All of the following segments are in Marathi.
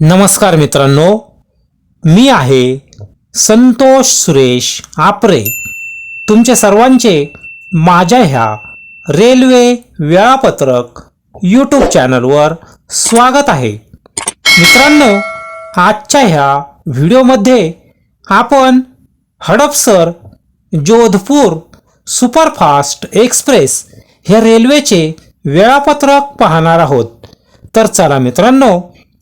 नमस्कार मित्रांनो मी आहे संतोष सुरेश आपरे. तुमच्या सर्वांचे माझ्या ह्या रेल्वे वेळापत्रक यूट्यूब चॅनलवर स्वागत आहे. मित्रांनो आजच्या ह्या व्हिडिओमध्ये आपण हडपसर जोधपूर सुपरफास्ट एक्सप्रेस हे रेल्वेचे वेळापत्रक पाहणार आहोत. तर चला मित्रांनो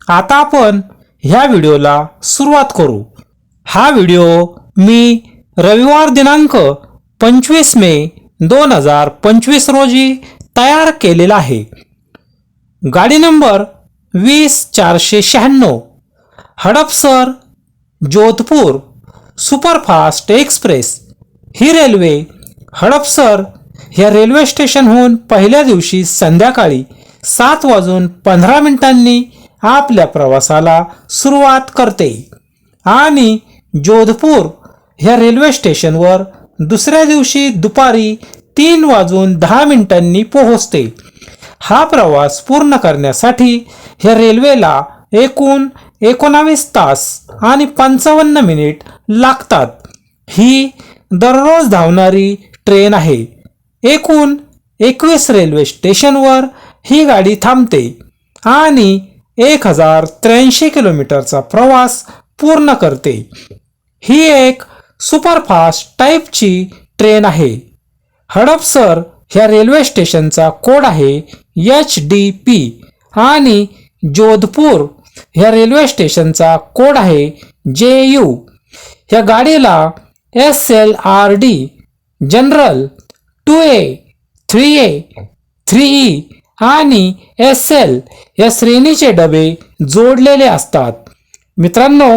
आता आपण ह्या व्हिडिओला सुरुवात करू. हा व्हिडिओ मी रविवार दिनांक पंचवीस मे दोन हजार पंचवीस रोजी तयार केलेला आहे. गाडी नंबर वीस चारशे शहाण्णव हडपसर जोधपूर सुपरफास्ट एक्सप्रेस ही रेल्वे हडपसर ह्या रेल्वे स्टेशनहून पहिल्या दिवशी संध्याकाळी सात वाजून पंधरा मिनिटांनी आपल्या प्रवासाला सुरुवात करते. आणि जोधपूर ह्या रेल्वे स्टेशनवर दुसऱ्या दिवशी दुपारी तीन वाजून दहा मिनिटांनी पोहोचते. हा प्रवास पूर्ण करण्यासाठी ह्या रेल्वेला एकूण एकोणावीस तास आणि पंचावन्न मिनिट लागतात. ही दररोज धावणारी ट्रेन आहे. एकूण एकवीस रेल्वे स्टेशनवर ही गाडी थांबते. आणि एक हजार त्र्याऐंशी किलोमीटरचा प्रवास पूर्ण करते. ही एक सुपरफास्ट टाईपची ट्रेन आहे. हडपसर ह्या रेल्वे स्टेशनचा कोड आहे एच डी पी आणि जोधपूर ह्या रेल्वे स्टेशनचा कोड आहे जे यू. ह्या गाडीला S L R D general two A three A three E आणि एस एल या श्रेणीचे डबे जोडलेले असतात. मित्रांनो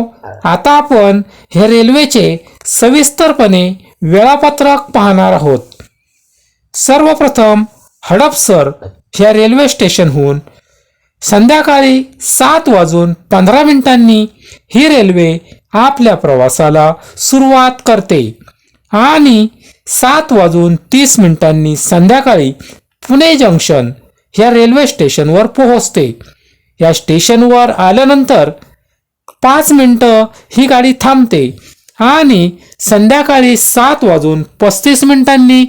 आता आपण हे रेल्वेचे सविस्तरपणे वेळापत्रक पाहणार आहोत. सर्वप्रथम हडपसर ह्या रेल्वे स्टेशनहून संध्याकाळी सात वाजून पंधरा मिनिटांनी ही रेल्वे आपल्या प्रवासाला सुरुवात करते आणि सात वाजून तीस मिनिटांनी संध्याकाळी पुणे जंक्शन ह्या रेल्वे स्टेशनवर पोहोचते. या स्टेशनवर आल्यानंतर पाच मिनिटं ही गाडी थांबते आणि संध्याकाळी सात वाजून पस्तीस मिनिटांनी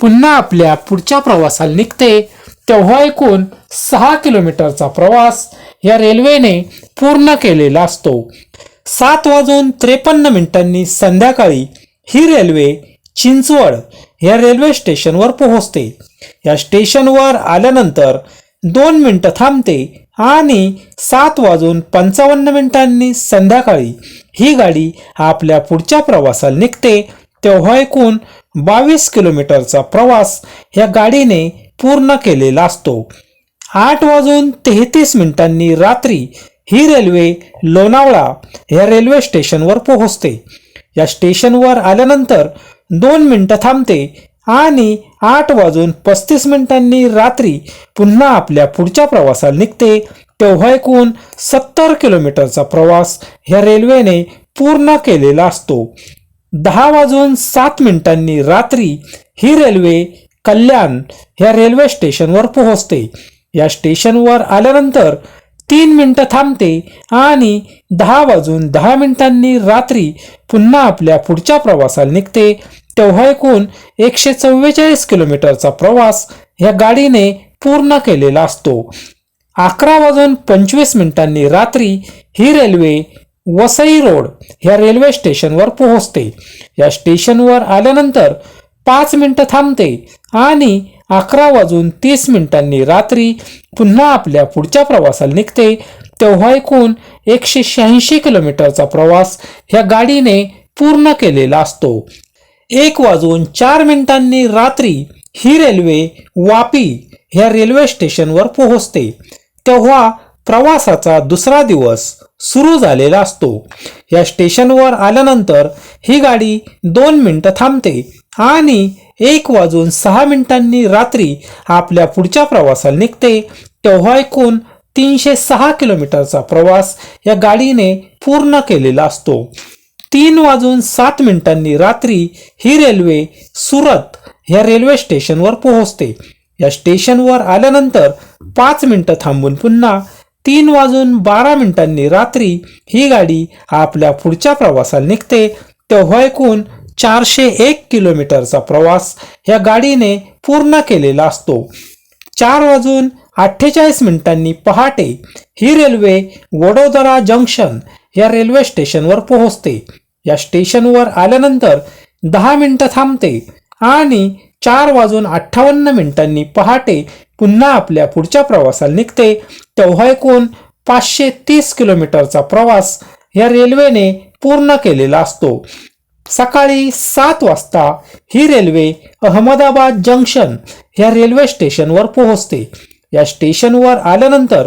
पुन्हा आपल्या पुढच्या प्रवासाला निघते. तेव्हा एकूण सहा किलोमीटरचा प्रवास या रेल्वेने पूर्ण केलेला असतो. सात वाजून त्रेपन्न मिनिटांनी संध्याकाळी ही रेल्वे चिंचवड या रेल्वे स्टेशनवर पोहोचते. या स्टेशनवर आल्यानंतर दोन मिनिटं थांबते आणि सात वाजून पंचावन्न मिनिटांनी संध्याकाळी ही गाडी आपल्या पुढच्या प्रवासाला निघते. तेव्हा एकूण बावीस किलोमीटरचा प्रवास या गाडीने पूर्ण केलेला असतो. आठ वाजून तेहतीस मिनिटांनी रात्री ही रेल्वे लोणावळा या रेल्वे स्टेशनवर पोहोचते. या स्टेशनवर आल्यानंतर दोन मिनटं थांबते. आणि आठ वाजून पस्तीस मिनिटांनी रात्री पुन्हा आपल्या पुढच्या प्रवासाला निघते. तेव्हा एकूण सत्तर किलोमीटरचा प्रवास ह्या रेल्वेने पूर्ण केलेला असतो. दहा वाजून सात मिनिटांनी रात्री ही रेल्वे कल्याण ह्या रेल्वे स्टेशनवर पोहोचते. या स्टेशनवर आल्यानंतर तीन मिनटं थांबते आणि दहा वाजून दहा मिनिटांनी रात्री पुन्हा आपल्या पुढच्या प्रवासाला निघते. तेव्हा एकूण एकशे चव्वेचाळीस किलोमीटरचा प्रवास या गाडीने पूर्ण केलेला असतो. अकरा वाजून पंचवीस मिनिटांनी रात्री ही रेल्वे वसई रोड या रेल्वे स्टेशनवर पोहोचते. या स्टेशनवर आल्यानंतर पाच मिनिटं थांबते आणि अकरा वाजून तीस मिनिटांनी रात्री पुन्हा आपल्या पुढच्या प्रवासाला निघते. तेव्हा एकूण एकशे शहाऐंशी किलोमीटरचा प्रवास ह्या गाडीने पूर्ण केलेला असतो. एक वाजून चार मिनिटांनी रात्री ही रेल्वे वापी ह्या रेल्वे स्टेशनवर पोहोचते. तेव्हा प्रवासाचा दुसरा दिवस सुरू झालेला असतो. या स्टेशनवर आल्यानंतर ही गाडी दोन मिनटं थांबते आणि एक वाजून सहा मिनिटांनी रात्री आपल्या पुढच्या प्रवासाला निघते. तेव्हा एकूण तीनशे सहा किलोमीटरचा प्रवास या गाडीने पूर्ण केलेला असतो. तीन वाजून सात मिनिटांनी रात्री ही रेल्वे सुरत ह्या रेल्वे स्टेशनवर पोहोचते. या स्टेशनवर आल्यानंतर पाच मिनिटं थांबून पुन्हा तीन वाजून बारा मिनिटांनी रात्री ही गाडी आपल्या पुढच्या प्रवासाला निघते. तेव्हा एकूण चारशे एक किलोमीटरचा प्रवास या गाडीने पूर्ण केलेला असतो. चार वाजून अठ्ठेचाळीस मिनिटांनी पहाटे ही रेल्वे वडोदरा जंक्शन या रेल्वे स्टेशनवर पोहोचते. या स्टेशनवर आल्यानंतर दहा मिनिटं थांबते आणि चार वाजून अठ्ठावन्न मिनिटांनी पहाटे पुन्हा आपल्या पुढच्या प्रवासाला निघते. तेव्हा एकूण पाचशे तीस किलोमीटरचा प्रवास या रेल्वेने पूर्ण केलेला असतो. सकाळी सात वाजता ही रेल्वे अहमदाबाद जंक्शन या रेल्वे स्टेशनवर पोहोचते. या स्टेशनवर आल्यानंतर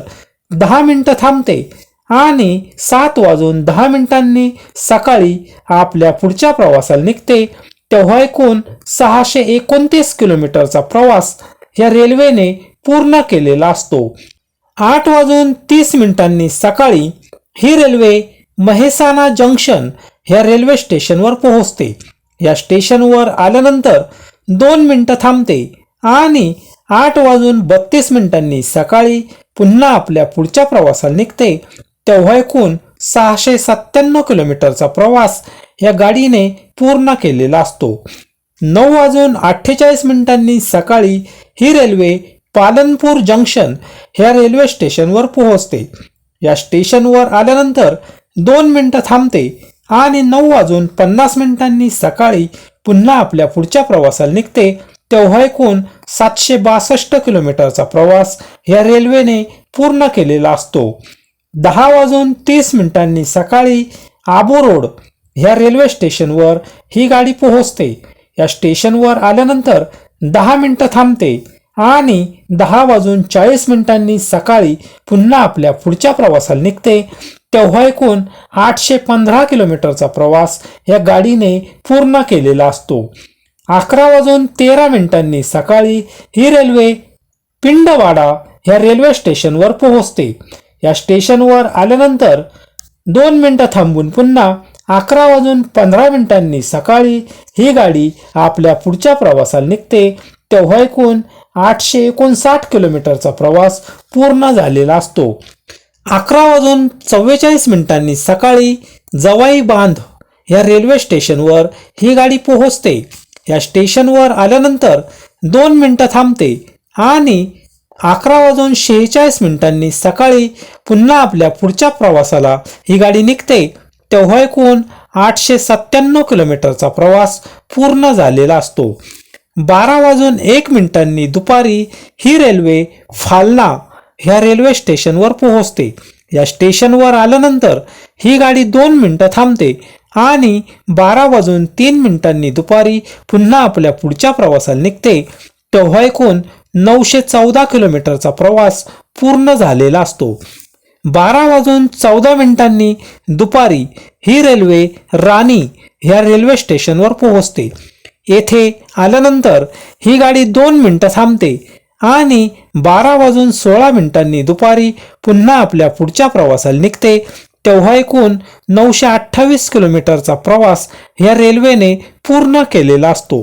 दहा मिनिटं थांबते आणि सात वाजून दहा मिनिटांनी सकाळी आपल्या पुढच्या प्रवासाला निघते. तेव्हा एकूण सहाशे एकोणतीस किलोमीटरचा प्रवास या रेल्वेने पूर्ण केलेला असतो. आठ वाजून तीस मिनिटांनी सकाळी ही रेल्वे महेसाना जंक्शन ह्या रेल्वे स्टेशनवर पोहोचते. या स्टेशनवर आल्यानंतर दोन मिनटं थांबते आणि आठ वाजून बत्तीस मिनिटांनी सकाळी पुन्हा आपल्या पुढच्या प्रवासाला निघते. तेव्हा एकूण सहाशे सत्त्याण्णव किलोमीटरचा प्रवास या गाडीने पूर्ण केलेला असतो. नऊ वाजून अठ्ठेचाळीस मिनिटांनी सकाळी ही रेल्वे पालनपूर जंक्शन ह्या रेल्वे स्टेशनवर पोहोचते. या स्टेशनवर आल्यानंतर दोन मिनिटं थांबते आणि नऊ वाजून पन्नास मिनिटांनी सकाळी पुन्हा आपल्या पुढच्या प्रवासाला निघते. तेव्हा एकूण सातशे बासष्ट किलोमीटरचा प्रवास या रेल्वेने पूर्ण केलेला असतो. दहा वाजून तीस मिनिटांनी सकाळी आबू रोड ह्या रेल्वे स्टेशनवर ही गाडी पोहोचते. या स्टेशनवर आल्यानंतर दहा मिनिटं थांबते आणि दहा वाजून चाळीस मिनिटांनी सकाळी पुन्हा आपल्या पुढच्या प्रवासाला निघते. तेव्हा एकूण आठशे पंधरा किलोमीटरचा प्रवास या गाडीने पूर्ण केलेला असतो. अकरा वाजून तेरा मिनिटांनी सकाळी ही रेल्वे पिंडवाडा ह्या रेल्वे स्टेशनवर पोहोचते. या स्टेशनवर आल्यानंतर दोन मिनटं थांबून पुन्हा अकरा वाजून पंधरा मिनिटांनी सकाळी ही गाडी आपल्या पुढच्या प्रवासाला निघते. तेव्हा एकूण आठशे एकोणसाठ किलोमीटरचा प्रवास पूर्ण झालेला असतो. अकरा वाजून चव्वेचाळीस मिनिटांनी सकाळी जवाई बांध या रेल्वे स्टेशनवर ही गाडी पोहोचते. या स्टेशनवर आल्यानंतर दोन मिनटं थांबते आणि अकरा वाजून शेहेचाळीस मिनिटांनी सकाळी पुन्हा आपल्या पुढच्या प्रवासाला ही गाडी निघते. तेव्हा एकूण आठशे सत्त्याण्णव किलोमीटरचा प्रवास पूर्ण झालेला असतो. बारा वाजून एक मिनिटांनी दुपारी ही रेल्वे फालना ह्या रेल्वे स्टेशनवर पोहोचते. या स्टेशनवर आल्यानंतर ही गाडी दोन मिनटं थांबते आणि बारा वाजून तीन मिनिटांनी दुपारी पुन्हा आपल्या पुढच्या प्रवासाला निघते. तेव्हा एकूण नऊशे चौदा किलोमीटरचा प्रवास पूर्ण झालेला असतो. बारा वाजून चौदा मिनिटांनी दुपारी ही रेल्वे राणी ह्या रेल्वे स्टेशनवर पोहोचते. येथे आल्यानंतर ही गाडी दोन मिनटं थांबते आणि बारा वाजून सोळा मिनिटांनी दुपारी पुन्हा आपल्या पुढच्या प्रवासाला निघते. तेव्हा एकूण नऊशे अठ्ठावीस किलोमीटरचा प्रवास ह्या रेल्वेने पूर्ण केलेला असतो.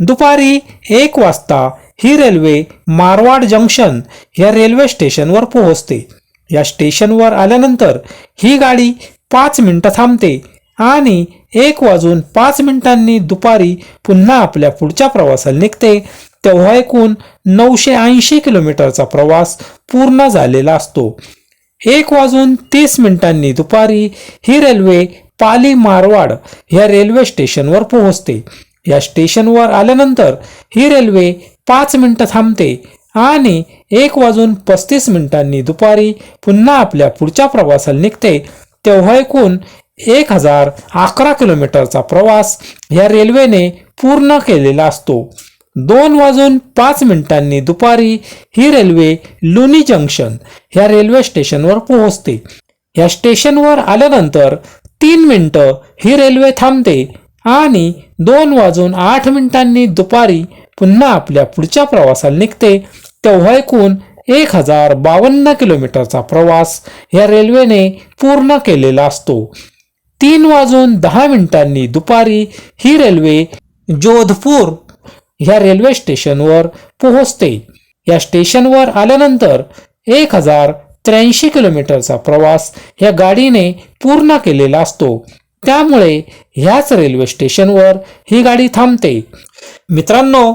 दुपारी एक वाजता ही रेल्वे मारवाड जंक्शन या रेल्वे स्टेशनवर पोहोचते. या स्टेशनवर आल्यानंतर ही गाडी पाच मिनिटं थांबते आणि एक वाजून पाच मिनिटांनी दुपारी पुन्हा आपल्या पुढच्या प्रवासाला निघते. तेव्हा एकूण नऊशे ऐंशी किलोमीटरचा प्रवास पूर्ण झालेला असतो. एक वाजून तीस मिनिटांनी दुपारी ही रेल्वे पाली मारवाड ह्या रेल्वे स्टेशनवर पोहोचते. या स्टेशनवर आल्यानंतर ही रेल्वे पाच मिनटं थांबते आणि एक वाजून पस्तीस मिनिटांनी दुपारी पुन्हा आपल्या पुढच्या प्रवासाला निघते तेव्हा एकूण एक हजार अकरा किलोमीटरचा प्रवास या रेल्वेने पूर्ण केलेला असतो. दोन वाजून पाच मिनिटांनी दुपारी ही रेल्वे लुनी जंक्शन ह्या रेल्वे स्टेशनवर पोहोचते. या स्टेशनवर आल्यानंतर तीन मिनटं ही रेल्वे थांबते आणि दोन वाजून आठ मिनिटांनी दुपारी पुन्हा आपल्या पुढच्या प्रवासाला निघते तेव्हा एकूण एक हजार बावन्न किलोमीटरचा प्रवास या रेल्वेने पूर्ण केलेला असतो. तीन वाजून दहा मिनिटांनी दुपारी ही रेल्वे जोधपूर ह्या रेल्वे स्टेशनवर पोहोचते. या स्टेशनवर आल्यानंतर एक हजार त्र्याऐंशी किलोमीटरचा प्रवास या गाडीने पूर्ण केलेला असतो. त्यामुळे ह्याच रेल्वे स्टेशनवर ही गाडी थांबते. मित्रांनो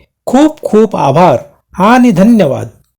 खूप खूप आभार आणि धन्यवाद.